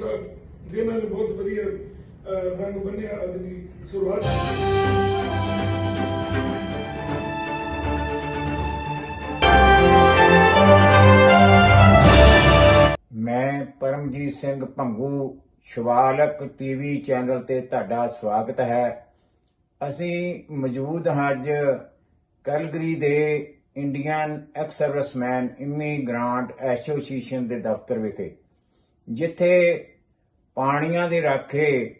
ਨੇ ਬਹੁਤ ਵਧੀਆ ਰੰਗ ਬੰਨਿਆ ਅੱਜ ਦੀ ਸ਼ੁਰੂਆਤ। ਮੈਂ ਪਰਮਜੀਤ ਸਿੰਘ ਭੰਗੂ, ਸ਼ਿਵਾਲਕ ਟੀਵੀ ਚੈਨਲ ਤੇ ਤੁਹਾਡਾ ਸਵਾਗਤ ਹੈ। ਅਸੀਂ ਮੌਜੂਦ ਹਾਂ ਅੱਜ ਕੈਲਗਰੀ ਦੇ Indian ex serviceman immigrant association ਦੇ ਦਫ਼ਤਰ ਵਿਖੇ। ਜਿੱਥੇ ਪਾਣੀਆਂ ਦੇ ਰਾਖੇ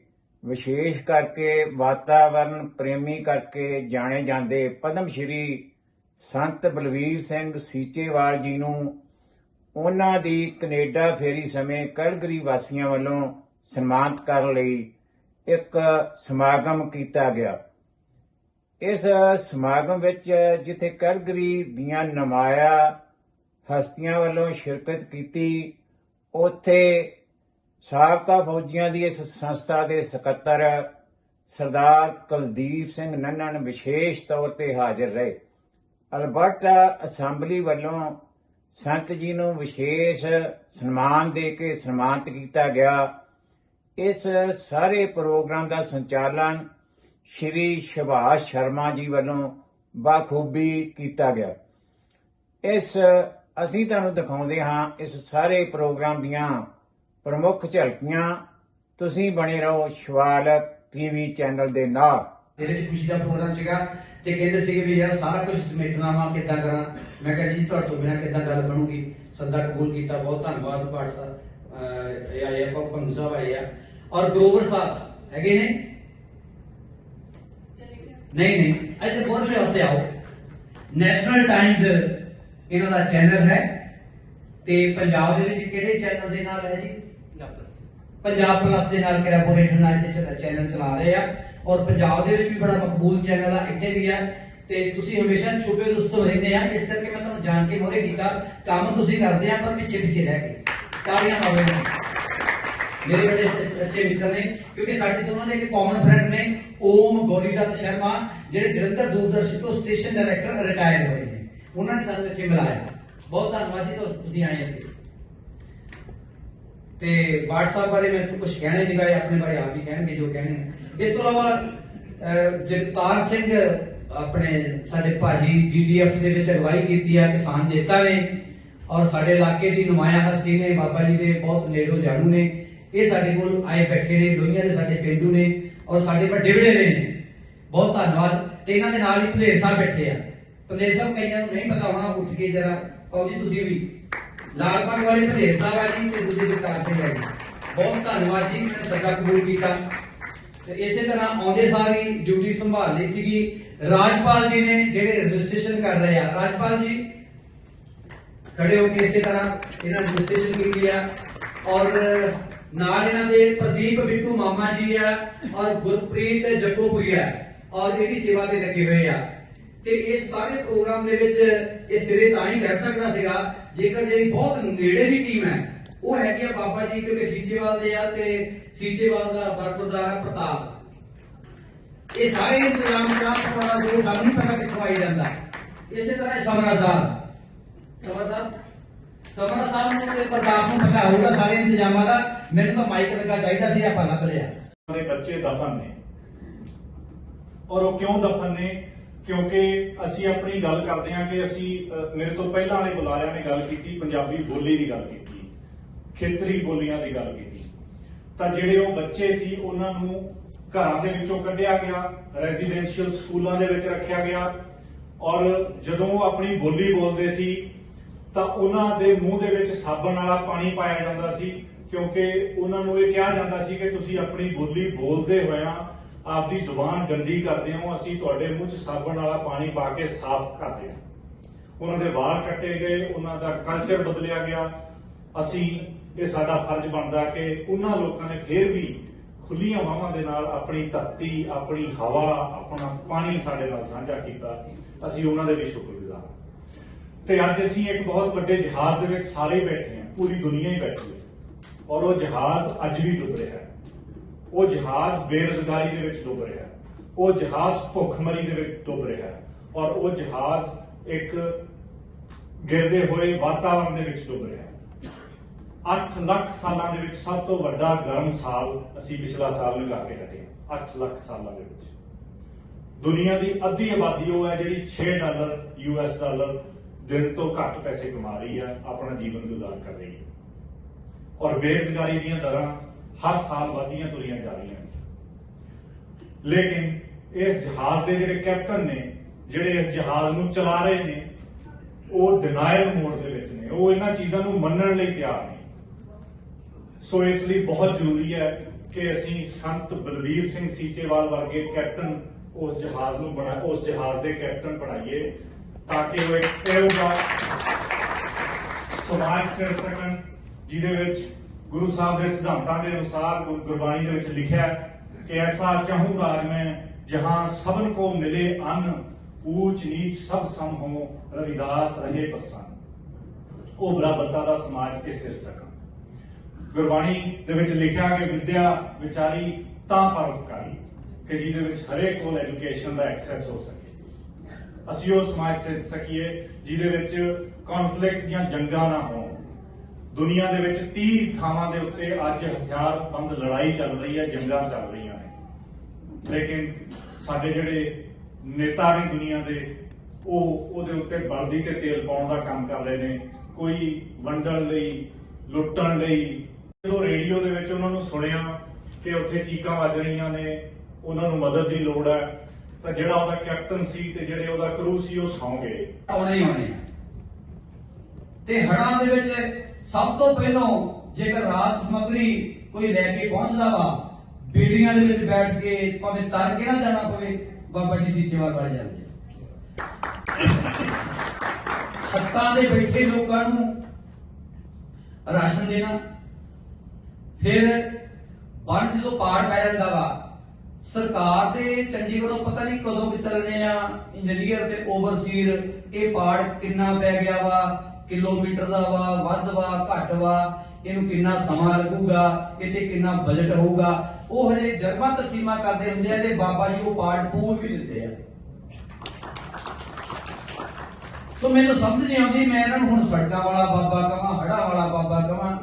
ਵਿਸ਼ੇਸ਼ ਕਰਕੇ ਵਾਤਾਵਰਣ ਪ੍ਰੇਮੀ ਕਰਕੇ ਜਾਣੇ ਜਾਂਦੇ ਪਦਮ ਸ਼੍ਰੀ ਸੰਤ ਬਲਵੀਰ ਸਿੰਘ ਸੀਚੇਵਾਲ ਜੀ ਨੂੰ, ਉਹਨਾਂ ਦੀ ਕੈਨੇਡਾ ਫੇਰੀ ਸਮੇਂ ਕਲਗਰੀ ਵਾਸੀਆਂ ਵੱਲੋਂ ਸਨਮਾਨਿਤ ਕਰਨ ਲਈ ਇੱਕ ਸਮਾਗਮ ਕੀਤਾ ਗਿਆ। ਇਸ ਸਮਾਗਮ ਵਿੱਚ ਜਿੱਥੇ ਕਲਗਰੀ ਦੀਆਂ ਨਮਾਇਆ ਹਸਤੀਆਂ ਵੱਲੋਂ ਸ਼ਿਰਕਤ ਕੀਤੀ ਉੱਥੇ ਸਾਬਕਾ ਫੌਜੀਆਂ ਦੀ ਇਸ ਸੰਸਥਾ ਦੇ ਸਕੱਤਰ ਸਰਦਾਰ ਕੁਲਦੀਪ ਸਿੰਘ ਨੰਨਨ ਵਿਸ਼ੇਸ਼ ਤੌਰ ਤੇ ਹਾਜ਼ਰ ਰਹੇ। ਅਲਬਰਟਾ ਅਸੈਂਬਲੀ ਵੱਲੋਂ ਸੰਤ ਜੀ ਨੂੰ ਵਿਸ਼ੇਸ਼ ਸਨਮਾਨ ਦੇ ਕੇ ਸਨਮਾਨਿਤ ਕੀਤਾ ਗਿਆ। ਇਸ ਸਾਰੇ ਪ੍ਰੋਗਰਾਮ ਦਾ ਸੰਚਾਲਨ ਸ਼੍ਰੀ ਸੁਭਾਸ਼ ਸ਼ਰਮਾ ਜੀ ਵੱਲੋਂ ਬਾਖੂਬੀ ਕੀਤਾ ਗਿਆ। ਇਸ ਅਸੀਂ ਤੁਹਾਨੂੰ ਦਿਖਾਉਂਦੇ ਹਾਂ ਇਸ ਸਾਰੇ ਪ੍ਰੋਗਰਾਮ ਦੀਆਂ ਪ੍ਰਮੁੱਖ ਝਲਕੀਆਂ। ਤੁਸੀਂ ਬਣੇ ਰਹੋ ਸ਼ਿਵਾਲਕ ਟੀਵੀ ਚੈਨਲ ਦੇ ਨਾਲ। ਵਿੱਚ ਖੁਸ਼ੀ ਦਾ ਪ੍ਰੋਗਰਾਮ ਸੀਗਾ ਤੇ ਕਹਿੰਦੇ ਸੀਗੇ ਵੀ ਯਾਰ ਸਾਰਾ ਕੁਝ ਸਮੇਟਣਾ ਵਾ ਕਿੱਦਾਂ ਕਰਾਂ? ਮੈਂ ਕਿਹਾ ਜੀ ਤੁਹਾਡੇ ਤੋਂ ਬਿਨਾਂ ਕਿੱਦਾਂ ਗੱਲ ਬਣੂਗੀ? ਸੱਦਾ ਕਬੂਲ ਕੀਤਾ ਬਹੁਤ ਧੰਨਵਾਦ ਪਾਠ ਸਾਹਿਬ ਇਹ ਆਏ ਆ ਭੰਗੂ ਸਾਹਿਬ ਆਏ ਆ। ਔਰ ਗਰੋਵਰ ਸਾਹਿਬ ਹੈਗੇ ਨੇ? ਨਹੀਂ ਨਹੀਂ ਇੱਥੇ ਬਹੁਤ ਵਾਸਤੇ ਆਓ। ਨੈਸ਼ਨਲ ਟਾਈਮਜ਼ ਇਹਨਾਂ ਦਾ ਚੈਨਲ ਹੈ। ਤੇ ਪੰਜਾਬ ਦੇ ਵਿੱਚ ਕਿਹੜੇ ਚੈਨਲ ਦੇ ਨਾਲ ਹੈ ਜੀ? ਪੰਜਾਬ ਪਲੱਸ ਦੇ ਨਾਲ ਕੋਲੈਬੋਰੇਸ਼ਨ ਨਾਲ ਇਹ ਚੈਨਲ ਚਲਾ ਰਹੇ ਆ। ਔਰ ਪੰਜਾਬ ਦੇ ਵਿੱਚ ਵੀ ਬੜਾ ਮਕਬੂਲ ਚੈਨਲ ਆ ਇੱਥੇ ਵੀ ਆ। ਤੇ ਤੁਸੀਂ ਹਮੇਸ਼ਾ ਛੁਪੇ ਰੁਸਤਮ ਰਹਿੰਦੇ ਆ। ਇਸ ਕਰਕੇ ਮੈਂ ਤੁਹਾਨੂੰ ਜਾਣ ਕੇ ਮੋਰੇ ਕੀਤਾ। ਕੰਮ ਤੁਸੀਂ ਕਰਦੇ ਆ ਪਰ ਪਿੱਛੇ ਪਿੱਛੇ ਰਹਿ ਕੇ। ਤਾੜੀਆਂ ਮਾਰੋ। ਮੇਰੇ ਬੜੇ ਅੱਛੇ ਮਿੱਤਰ ਨੇ ਕਿਉਂਕਿ ਸਾਡੇ ਦੋਨਾਂ ਦੇ ਇੱਕ ਕਾਮਨ ਫਰੈਂਡ ਨੇ ਓਮ ਗੋਰੀਦੱਤ ਸ਼ਰਮਾ ਜਿਹੜੇ ਜਲੰਧਰ ਦੂਰਦਰਸ਼ਨ ਤੋਂ ਸਟੇਸ਼ਨ ਡਾਇਰੈਕਟਰ ਰਿਟਾਇਰ ਹੋਏ। ਉਹਨਾਂ ਨੇ ਸਾਨੂੰ ਇੱਥੇ ਮਿਲਾਇਆ। ਬਹੁਤ ਧੰਨਵਾਦ ਜੀ ਤੁਹਾਨੂੰ ਤੁਸੀਂ ਆਏ ਇੱਥੇ। ਤੇ WhatsApp ਬਾਰੇ ਮੈਂ ਕੁਝ ਕਹਿਣਾ ਹੀ ਨਹੀਂ ਗਾਏ ਆਪਣੇ ਬਾਰੇ ਆਪ ਹੀ ਕਹਿਣਗੇ, ਜੋ ਕਹਿਣਗੇ ਇਸ ਤੋਂ ਇਲਾਵਾ ਜਗਤਾਰ ਸਿੰਘ ਆਪਣੇ ਸਾਡੇ ਭਾਜੀ ਡੀਡੀਐਫ ਦੇ ਵਿੱਚ ਅਗਵਾਈ ਕੀਤੀ ਆ, ਕਿਸਾਨ ਨੇਤਾ ਨੇ, ਔਰ ਸਾਡੇ ਇਲਾਕੇ ਦੀ ਨੁਮਾਇਆ ਹਸਤੀ ਨੇ, ਬਾਬਾ ਜੀ ਦੇ ਬਹੁਤ ਨੇੜੋ ਜਾਣੂ ਨੇ। ਇਹ ਸਾਡੇ ਕੋਲ ਆਏ ਬੈਠੇ ਨੇ, ਲੋਹੀਆਂ ਦੇ ਸਾਡੇ ਪਿੰਡੂ ਨੇ, ਔਰ ਸਾਡੇ ਵੱਡੇ ਵਡੇਰੇ ਨੇ। ਬਹੁਤ ਧੰਨਵਾਦ। ਤੇ ਇਹਨਾਂ ਦੇ ਨਾਲ ਹੀ ਭਲੇਰ ਸਾਹਿਬ ਬੈਠੇ ਆ। ਭਲੇਰ ਸਾਹਿਬ ਕਈਆਂ ਨੂੰ ਨਹੀਂ ਪਤਾ ਹੋਣਾ, ਉੱਠ ਕੇ ਜਰਾ ਕਹੋ ਜੀ ਤੁਸੀਂ ਵੀ। ਲਾਲ ਬਾਗ ਵਾਲੇ ਭਲੇਰ ਸਾਹਿਬ ਆ ਜੀ ਤੇ ਦੂਜੇ ਜਗਤਾਰ ਸਿੰਘ ਆ ਜੀ। ਬਹੁਤ ਧੰਨਵਾਦ ਜੀ, ਮੈਂ ਸੱਦਾ ਕਬੂਲ ਕੀਤਾ। ਤੇ ਇਸੇ ਤਰ੍ਹਾਂ ਆਉਂਦੇ ਸਾਰ ਹੀ ਡਿਊਟੀ ਸੰਭਾਲ ਲਈ ਸੀਗੀ। ਰਾਜਪਾਲ ਜੀ ਨੇ ਜਿਹੜੇ ਰਜਿਸਟ੍ਰੇਸ਼ਨ ਕਰ ਰਹੇ ਆ, ਰਾਜਪਾਲ ਜੀ, ਖੜੇ ਹੋ ਕੇ ਇਸੇ ਤਰ੍ਹਾਂ ਇਹਨਾਂ ਨੇ ਰਜਿਸਟ੍ਰੇਸ਼ਨ ਕੀਤੀ ਆ। ਔਰ ਨਾਲ ਇਹਨਾਂ ਦੇ ਪ੍ਰਦੀਪ ਬਿੱਟੂ ਮਾਮਾ ਜੀ ਆ, ਔਰ ਗੁਰਪ੍ਰੀਤ ਜੱਗੋਪੁਰੀ ਆ, ਔਰ ਇਹ ਵੀ ਸੇਵਾ ਤੇ ਲੱਗੇ ਹੋਏ ਆ। ਤੇ ਇਸ ਸਾਰੇ ਪ੍ਰੋਗਰਾਮ ਦੇ ਵਿੱਚ ਇਹ ਸਿਰੇ ਤਾਂ ਹੀ ਚੜ ਸਕਦਾ ਸੀਗਾ। ਜੇਕਰ ਜਿਹੜੀ ਬਹੁਤ ਨੇੜੇ ਦੀ ਟੀਮ ਹੈ, ਉਹ ਹੈਗੀ ਆ ਬਾਬਾ ਜੀ, ਕਿਉਂਕਿ ਸੀਚੇਵਾਲ ਦੇ ਆ ਤੇ ਸੀਚੇਵਾਲ ਦਾ ਬਰਕਰਦਾਰ ਪ੍ਰਤਾਪ। ਇਹ ਸਾਰੇ ਇੰਤਜ਼ਾਮ ਦਾ ਪਤਾ ਜੋ ਸਾਨੂੰ ਨਹੀਂ ਪਤਾ ਕਿੱਥੋਂ ਆਈ ਜਾਂਦਾ। ਇਸੇ ਤਰ੍ਹਾਂ ਸਮਰਾ ਸਾਹਿਬ। ਸਮਰਾ ਸਾਹਿਬ? ਸਮਰਾ ਸਾਹਿਬ ਨੂੰ ਤੇ ਪ੍ਰਤਾਪ ਨੂੰ ਪਤਾ ਹੋਊਗਾ ਸਾਰੇ ਇੰਤਜ਼ਾਮਾਂ ਦਾ। ਮੈਨੂੰ ਤਾਂ ਮਾਈਕ ਲੱਗਾ ਚਾਹੀਦਾ ਸੀ, ਆਪਾਂ ਲੱਭ ਲਿਆ। ਦੇ ਬੱਚੇ ਦਫਨ ਨੇ। ਔਰ ਉਹ ਕਿਉਂ ਦਫਨ ਨੇ? ਕਿਉਂਕਿ ਅਸੀਂ ਆਪਣੀ ਗੱਲ ਕਰਦੇ ਹਾਂ ਕਿ ਅਸੀਂ ਮੇਰੇ ਤੋਂ ਪਹਿਲਾਂ ਵਾਲੇ ਬੁਲਾਰਿਆਂ ਨੇ ਗੱਲ ਕੀਤੀ, ਪੰਜਾਬੀ ਬੋਲੀ ਦੀ ਗੱਲ ਕੀਤੀ, ਖੇਤਰੀ ਬੋਲੀਆਂ ਦੀ ਗੱਲ ਕੀਤੀ। ਤਾਂ ਜਿਹੜੇ ਉਹ ਬੱਚੇ ਸੀ, ਉਹਨਾਂ ਨੂੰ ਘਰਾਂ ਦੇ ਵਿੱਚੋਂ ਕੱਢਿਆ ਗਿਆ ਰੈਜ਼ੀਡੈਂਸ਼ੀਅਲ ਸਕੂਲਾਂ ਦੇ ਵਿੱਚ ਰੱਖਿਆ ਗਿਆ। ਔਰ ਜਦੋਂ ਉਹ ਆਪਣੀ ਬੋਲੀ ਬੋਲਦੇ ਸੀ, ਤਾਂ ਉਹਨਾਂ ਦੇ ਮੂੰਹ ਦੇ ਵਿੱਚ ਸਾਬਣ ਵਾਲਾ ਪਾਣੀ ਪਾਇਆ ਜਾਂਦਾ ਸੀ, ਕਿਉਂਕਿ ਉਹਨਾਂ ਨੂੰ ਇਹ ਕਿਹਾ ਜਾਂਦਾ ਸੀ ਕਿ ਤੁਸੀਂ ਆਪਣੀ ਬੋਲੀ ਬੋਲਦੇ ਹੋਇਆਂ ਆਪਦੀ ਜ਼ੁਬਾਨ ਗੰਦੀ ਕਰਦੇ ਹੋ, ਅਸੀਂ ਤੁਹਾਡੇ ਮੂੰਹ 'ਚ ਸਾਬਣ ਵਾਲਾ ਪਾਣੀ ਪਾ ਕੇ ਸਾਫ਼ ਕਰਦੇ ਹਾਂ। ਉਹਨਾਂ ਦੇ ਵਾਲ ਕੱਟੇ ਗਏ, ਉਹਨਾਂ ਦਾ ਕਲਚਰ ਬਦਲਿਆ ਗਿਆ। ਅਸੀਂ, ਇਹ ਸਾਡਾ ਫਰਜ਼ ਬਣਦਾ ਕਿ ਉਹਨਾਂ ਲੋਕਾਂ ਨੇ ਫੇਰ ਵੀ ਖੁੱਲੀਆਂ ਬਾਹਾਂ ਦੇ ਨਾਲ ਆਪਣੀ ਧਰਤੀ, ਆਪਣੀ ਹਵਾ, ਆਪਣਾ ਪਾਣੀ ਸਾਡੇ ਨਾਲ ਸਾਂਝਾ ਕੀਤਾ। ਅਸੀਂ ਉਹਨਾਂ ਦੇ ਵੀ ਸ਼ੁਕਰਗੁਜ਼ਾਰ ਤੇ ਅੱਜ ਅਸੀਂ ਇੱਕ ਬਹੁਤ ਵੱਡੇ ਜਹਾਜ਼ ਦੇ ਵਿੱਚ ਸਾਰੇ ਬੈਠੇ ਹਾਂ, ਪੂਰੀ ਦੁਨੀਆ ਹੀ ਬੈਠੀ ਹੈ। ਔਰ ਉਹ ਜਹਾਜ਼ ਅੱਜ ਵੀ ਡੁੱਬ ਰਿਹਾ ਹੈ। ਉਹ ਜਹਾਜ਼ ਬੇਰੁਜ਼ਗਾਰੀ ਦੇ ਵਿੱਚ ਡੁੱਬ ਰਿਹਾ ਉਹ ਜਹਾਜ਼ ਭੁੱਖਮਰੀ ਦੇ ਵਿੱਚ ਡੁੱਬ ਰਿਹਾ ਹੈ ਔਰ ਉਹ ਜਹਾਜ਼ ਇੱਕ ਗਿਰਦੇ ਹੋਏ ਵਾਤਾਵਰਣ ਦੇ ਵਿੱਚ ਡੁੱਬ ਰਿਹਾ 8 ਲੱਖ ਸਾਲਾਂ ਦੇ ਵਿੱਚ ਸਭ ਤੋਂ ਵੱਡਾ ਗਰਮ ਸਾਲ ਅਸੀਂ ਪਿਛਲਾ ਸਾਲ ਲਗਾ ਕੇ ਹਟੇ 8 ਲੱਖ ਸਾਲਾਂ ਦੇ ਵਿੱਚ। ਦੁਨੀਆ ਦੀ ਅੱਧੀ ਆਬਾਦੀ ਉਹ ਹੈ ਜਿਹੜੀ 6 ਡਾਲਰ ਯੂਐਸ ਡਾਲਰ ਦਿਨ ਤੋਂ ਘੱਟ ਪੈਸੇ ਕਮਾ ਰਹੀ ਹੈ, ਆਪਣਾ ਜੀਵਨ ਗੁਜ਼ਾਰ ਕਰ ਰਹੀ ਹੈ। ਔਰ ਬੇਰੁਜ਼ਗਾਰੀ ਦੀਆਂ ਦਰਾਂ ਹਰ ਸਾਲ ਵਧਦੀਆਂ ਤੁਰੀਆਂ ਜਾ ਰਹੀਆਂ ਨੇ। ਲੇਕਿਨ ਇਸ ਜਹਾਜ਼ ਦੇ ਜਿਹੜੇ ਕੈਪਟਨ ਨੇ, ਜਿਹੜੇ ਇਸ ਜਹਾਜ਼ ਨੂੰ ਚਲਾ ਰਹੇ ਨੇ, ਉਹ ਡਿਨਾਇਲ ਮੋਡ ਦੇ ਵਿੱਚ ਨੇ। ਉਹ ਇਹਨਾਂ ਚੀਜ਼ਾਂ ਨੂੰ ਮੰਨਣ ਲਈ ਤਿਆਰ ਨਹੀਂ ਸੋ ਇਸ ਲਈ ਬਹੁਤ ਜ਼ਰੂਰੀ ਹੈ ਕਿ ਅਸੀਂ ਸੰਤ ਬਲਵੀਰ ਸਿੰਘ ਸੀਚੇਵਾਲ ਵਰਗੇ ਕੈਪਟਨ ਉਸ ਜਹਾਜ਼ ਨੂੰ ਬਣਾ ਉਸ ਜਹਾਜ਼ ਦੇ ਕੈਪਟਨ ਬਣਾਈਏ, ਤਾਂ ਕਿ ਉਹ ਇੱਕ ਇਹੋ ਜਿਹਾ ਸਮਾਜ ਸਿਰ ਸਕਣ ਜਿਹਦੇ ਵਿੱਚ ਗੁਰੂ ਸਾਹਿਬ ਦੇ ਸਿਧਾਂਤਾਂ ਦੇ ਅਨੁਸਾਰ ਗੁਰਬਾਣੀ ਦੇ ਵਿੱਚ ਲਿਖਿਆ ਕਿ ਐਸਾ ਚਾਹੂੰ ਰਾਜ ਮੈਂ ਜਹਾਂ ਸਭਨ ਕੋ ਮਿਲੇ ਅੰਨ, ਊਚ ਨੀਚ ਸਭ ਸਮ ਹੋ ਰਵਿਦਾਸ ਰਹੇ ਪ੍ਰਸੰਨ। ਉਹ ਬਰਾਬਰਤਾ ਦਾ ਸਮਾਜ ਕੇ ਸਿਰ ਸਕਣ। ਗੁਰਬਾਣੀ ਦੇ ਵਿੱਚ ਲਿਖਿਆ ਕਿ ਵਿਦਿਆ ਵਿਚਾਰੀ ਤਾਂ ਪਰਉਪਕਾਰੀ ਕਿ ਜਿਹਦੇ ਵਿੱਚ ਹਰੇਕ ਕੋਲ ਐਜੂਕੇਸ਼ਨ ਦਾ ਐਕਸੈਸ ਹੋ ਸਕੇ। ਅਸੀਂ ਉਹ ਸਮਾਜ ਸੇ ਸਕੀਏ ਜਿਹਦੇ ਵਿੱਚ ਕਨਫਲਿਕਟ ਜਾਂ ਜੰਗਾਂ ਨਾ ਹੋਣ। ਦੁਨੀਆ ਦੇ ਵਿੱਚ 30 ਥਾਵਾਂ ਦੇ ਉੱਤੇ ਅੱਜ ਹਥਿਆਰਬੰਦ ਲੜਾਈ ਚੱਲ ਰਹੀ ਹੈ, ਜੰਗਾਂ ਚੱਲ ਰਹੀਆਂ ਨੇ। ਲੇਕਿਨ ਸਾਡੇ ਜਿਹੜੇ ਨੇਤਾ ਨੇ ਦੁਨੀਆ ਦੇ, ਉਹ ਉਹਦੇ ਉੱਤੇ ਬਲਦੀ ਤੇ ਤੇਲ ਪਾਉਣ ਦਾ ਕੰਮ ਕਰ ਰਹੇ ਨੇ। ਕੋਈ ਵੰਡਣ ਲਈ, ਲੁੱਟਣ ਲਈ। ਜਦੋਂ ਰੇਡੀਓ ਦੇ ਵਿੱਚ ਉਹਨਾਂ ਨੂੰ ਸੁਣਿਆ ਕਿ ਉੱਥੇ ਚੀਕਾਂ ਵੱਜ ਰਹੀਆਂ ਨੇ, ਉਹਨਾਂ ਨੂੰ ਮਦਦ ਦੀ ਲੋੜ ਹੈ, ਤਾਂ ਜਿਹੜਾ ਉਹਦਾ ਕੈਪਟਨ ਸੀ ਤੇ ਜਿਹੜੇ ਉਹਦਾ ਕਰੂ ਸੀ, ਉਹ ਸੌਂ ਗਏ। ਆਉਣੇ ਹੀ ਆਉਣੇ ਤੇ ਹੜਾਂ ਦੇ ਵਿੱਚ ਸਭ ਤੋਂ ਪਹਿਲਾਂ ਜੇਕਰ ਰਾਤ ਸਮਗਰੀ ਕੋਈ ਲੈ ਕੇ ਪਹੁੰਚਦਾ ਵਾ, ਬੇੜੀਆਂ ਦੇ ਵਿੱਚ ਬੈਠ ਕੇ ਭਾਵੇਂ ਤਰ ਕੇ ਨਾ ਜਾਣਾ ਪਵੇ, ਬਾਬਾ ਜੀ ਸੀਚੇਵਾਲ ਵਾਲੇ ਜਾਂਦੇ ਛੱਤਾਂ ਦੇ ਬੈਠੇ ਲੋਕਾਂ ਨੂੰ ਰਾਸ਼ਨ ਦੇਣਾ, ਫਿਰ ਬਣ ਜਦੋਂ ਪਾੜ ਪੈ ਜਾਂਦਾ ਵਾ, ਸਰਕਾਰ ਦੇ ਚੰਡੀਗੜ੍ਹੋਂ ਪਤਾ ਨਹੀਂ ਕਦੋਂ ਕਿ ਚੱਲਣੇ ਆ, ਇੰਜੀਨੀਅਰ ਤੇ ਓਵਰਸੀਰ ਇਹ ਪਾੜ ਕਿੰਨਾ ਪੈ ਗਿਆ ਵਾ ਕਿਲੋਮੀਟਰ ਦਾ ਵਾ, ਵੱਧ ਵਾ, ਘੱਟ ਵਾ, ਇਹਨੂੰ ਕਿੰਨਾ ਸਮਾਂ ਲੱਗੂਗਾ ਇਹਤੇ ਕਿੰਨਾ ਬਜਟ ਹੋਊਗਾ, ਉਹ ਹਜੇ ਜਰਮਾ ਤਸੀਮਾ ਕਰਦੇ ਹੁੰਦੇ ਆ ਤੇ ਬਾਬਾ ਜੀ ਉਹ ਪਾੜ ਪੂਰ ਵੀ ਦਿੰਦੇ ਆ। ਸੋ ਮੈਨੂੰ ਸਮਝ ਨਹੀਂ ਆਉਂਦੀ, ਮੈਂ ਇਹਨਾਂ ਨੂੰ ਹੁਣ ਸੜਕਾਂ ਵਾਲਾ ਬਾਬਾ ਕਹਾਂ ਹੜਾ ਵਾਲਾ ਬਾਬਾ ਕਹਾਂ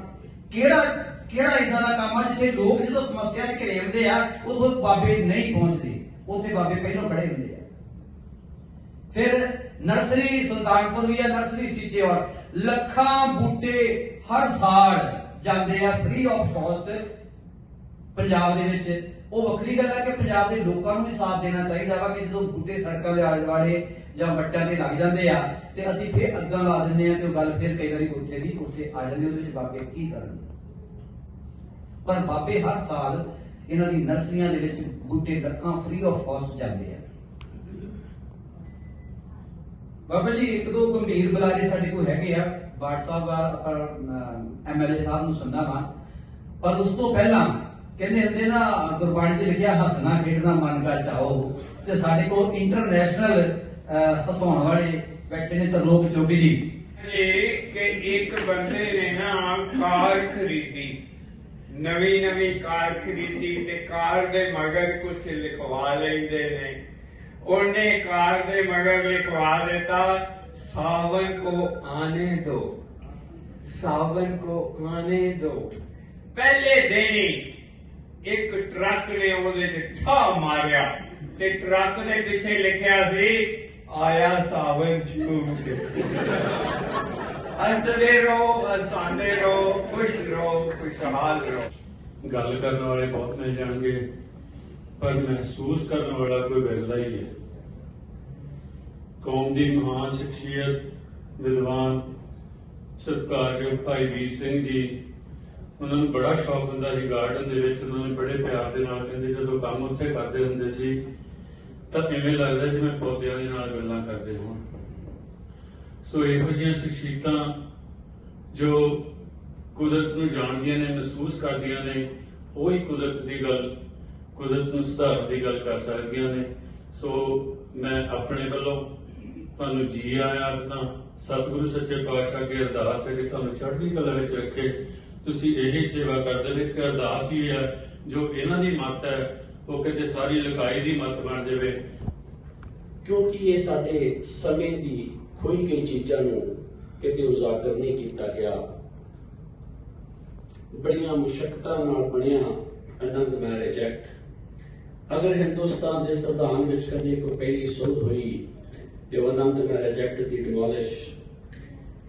ਕਿਹੜਾ ਕਿਹੜਾ ਇਦਾਂ ਦਾ ਕੰਮ ਆ ਜਿੱਥੇ ਲੋਕ ਜਦੋਂ ਸਮੱਸਿਆ 'ਚ ਘਰੇਲਦੇ ਆ, ਉਦੋਂ ਬਾਬੇ ਨਹੀਂ ਪਹੁੰਚਦੇ, ਉੱਥੇ ਬਾਬੇ ਪਹਿਲਾਂ ਖੜੇ ਹੁੰਦੇ ਆ। ਫਿਰ ਨਰਸਰੀ ਸੁਲਤਾਨਪੁਰ ਵੀ ਹੈ, ਨਰਸਰੀ ਸੀਚੇਵਾਲ। ਲੱਖਾਂ ਬੂਟੇ ਹਰ ਸਾਲ ਜਾਂਦੇ ਆ ਫ੍ਰੀ ਆਫ ਕਾਸਟ ਪੰਜਾਬ ਦੇ ਵਿੱਚ। ਉਹ ਵੱਖਰੀ ਗੱਲ ਹੈ ਕਿ ਪੰਜਾਬ ਦੇ ਲੋਕਾਂ ਨੂੰ ਵੀ ਸਾਥ ਦੇਣਾ ਚਾਹੀਦਾ ਵਾ ਕਿ ਜਦੋਂ ਬੂਟੇ ਸੜਕਾਂ ਦੇ ਆਲੇ ਦੁਆਲੇ ਜਾਂ ਵੱਟਾਂ ਤੇ ਲੱਗ ਜਾਂਦੇ ਆ, ਤੇ ਅਸੀਂ ਫੇਰ ਅੱਗਾਂ ਲਾ ਦਿੰਦੇ ਆ ਤੇ ਉਹ ਗੱਲ ਫਿਰ ਕਈ ਵਾਰੀ ਉੱਥੇ ਦੀ ਉੱਥੇ ਆ ਜਾਂਦੀ ਉਹਦੇ ਵਿੱਚ ਬਾਬੇ ਕੀ ਕਰਨ? ਪਰ ਬਾਬੇ ਹਰ ਸਾਲ ਇਹਨਾਂ ਦੀ ਨਰਸਰੀਆਂ ਦੇ ਵਿੱਚ ਬੂਟੇ ਲੱਖਾਂ ਫ੍ਰੀ ਆਫ ਕਾਸਟ ਜਾਂਦੇ ਆ। ਬਾਬਾ ਜੀ, ਇੱਕ ਦੋ ਗੰਭੀਰ ਬੁਲਾਰੇ ਸਾਡੇ ਕੋਲ ਹੈਗੇ ਆ। ਬਾਟ ਸਾਹਿਬ ਆ ਐਮਐਲਏ ਸਾਹਿਬ ਨੂੰ ਸੁਣਨਾ ਵਾ। ਪਰ ਉਸ ਤੋਂ ਪਹਿਲਾਂ ਕਹਿੰਦੇ ਹੁੰਦੇ ਨਾ, ਗੁਰਬਾਣੀ 'ਚ ਲਿਖਿਆ, ਹੱਸਣਾ ਖੇਡਣਾ, ਮਨ ਕਾ ਚਾਓ ਤੇ ਸਾਡੇ ਕੋਲ ਇੰਟਰਨੈਸ਼ਨਲ ਹਸਾਉਣ ਵਾਲੇ ਬੈਠੇ ਨੇ ਤਰਲੋਕ ਜੋਗੀ ਜੀ। ਇਹ ਕਿ ਇੱਕ ਬੰਦੇ ਨੇ ਨਾ ਕਾਰ ਖਰੀਦੀ। ਨਵੀਂ ਨਵੀਂ ਕਾਰ ਖਰੀਦੀ ਤੇ ਕਾਰ ਦੇ ਮਗਰ ਕੁਝ ਲਿਖਵਾ ਲੈਂਦੇ ਨੇ। ਉਹਨੇ ਕਾਰ ਦੇ ਮਗਰ ਲਿਖਵਾ ਦਿੱਤਾ ਸਾਵਨ ਕੋ ਆਨੇ ਦੋ। ਸਾਵਨ ਕੋ ਆਨੇ ਦੋ। ਪਹਿਲੇ ਦਿਨ ਹੀ ਇੱਕ ਟਰੱਕ ਨੇ ਉਹਦੇ ਤੇ ਠਾ ਮਾਰਿਆ ਤੇ ਟਰੱਕ ਦੇ ਪਿੱਛੇ ਲਿਖਿਆ ਸੀ, ਆਇਆ ਸਾਵਨ ਝੂਮ ਕੇ। ਹੱਸਦੇ ਰਹੋ, ਹਸਾਉਂਦੇ ਰਹੋ, ਖੁਸ਼ ਰਹੋ, ਖੁਸ਼ਹਾਲ ਰਹੋ। ਗੱਲ ਕਰਨ ਵਾਲੇ ਬਹੁਤ ਮਿਲ ਜਾਣਗੇ। ਪਰ ਮਹਿਸੂਸ ਕਰਨ ਵਾਲਾ ਕੋਈ ਵਿਰਲਾ ਹੀ ਹੈ ਕੌਮ ਦੀ ਮਹਾਨ ਸ਼ਖਸੀਅਤ, ਵਿਦਵਾਨ, ਸਤਿਕਾਰਯੋਗ ਭਾਈ ਵੀਰ ਸਿੰਘ ਜੀ, ਉਹਨਾਂ ਨੂੰ ਬੜਾ ਸ਼ੌਕ ਹੁੰਦਾ ਸੀ ਗਾਰਡਨ ਦੇ ਵਿੱਚ। ਉਹਨਾਂ ਨੇ ਬੜੇ ਪਿਆਰ ਦੇ ਨਾਲ ਕਹਿੰਦੇ, ਜਦੋਂ ਕੰਮ ਉੱਥੇ ਕਰਦੇ ਹੁੰਦੇ ਸੀ, ਤਾਂ ਐਵੇਂ ਲੱਗਦਾ ਜਿਵੇਂ ਪੌਦਿਆਂ ਦੇ ਨਾਲ ਗੱਲਾਂ ਕਰਦੇ ਹੋਣ। ਸੋ ਇਹੋ ਜਿਹੀਆਂ ਸ਼ਖਸੀਅਤਾਂ ਜੋ ਕੁਦਰਤ ਨੂੰ ਜਾਣਦੀਆਂ ਨੇ, ਮਹਿਸੂਸ ਕਰਦੀਆਂ ਨੇ, ਉਹ ਹੀ ਕੁਦਰਤ ਦੀ ਗੱਲ ਕੁਦਰਤ ਨੂੰ ਸੁਧਾਰਨ ਦੀ ਗੱਲ ਕਰ ਸਕਦੀਆਂ ਨੇ। ਸੋ ਮੈਂ ਆਪਣੇ ਵੱਲੋਂ ਤੁਹਾਨੂੰ ਜੀ ਆਇਆਂ ਤਾਂ ਸਤਿਗੁਰੂ ਸੱਚੇ ਪਾਤਸ਼ਾਹ ਅੱਗੇ ਅਰਦਾਸ ਹੈ ਕਿ ਤੁਹਾਨੂੰ ਚੜ੍ਹਦੀ ਕਲਾ ਵਿੱਚ ਰੱਖੇ। ਤੁਸੀਂ ਇਹੀ ਸੇਵਾ ਕਰਦੇ ਨੇ ਕਿ ਅਰਦਾਸ ਹੀ ਹੈ, ਜੋ ਇਹਨਾਂ ਦੀ ਮੱਤ ਹੈ, ਉਹ ਕਿਤੇ ਸਾਰੀ ਲਕਾਈ ਦੀ ਮੱਤ ਬਣ ਜਾਵੇ। ਕਿਉਂਕਿ ਇਹ ਸਾਡੇ ਸਮੇਂ ਦੀ ਕੋਈ ਗਈ ਚੀਜ਼ਾਂ ਨੂੰ ਕਿਤੇ ਉਜਾਗਰ ਨਹੀਂ ਕੀਤਾ ਗਿਆ। ਬੜੀਆਂ ਮੁਸ਼ਕਲਾਂ ਨਾਲ ਬਣਿਆ ਆਨੰਦ ਮੈਰਿਜ ਐਕਟ ਅਗਰ ਹਿੰਦੁਸਤਾਨ ਦੇ ਸੰਵਿਧਾਨ ਵਿੱਚ ਕਦੇ ਕੋਈ ਪਹਿਲੀ ਸੋਧ ਹੋਈ ਤੇ ਉਹ ਆਨੰਦ ਮੈਰਿਜ ਐਕਟ ਦੀ demolish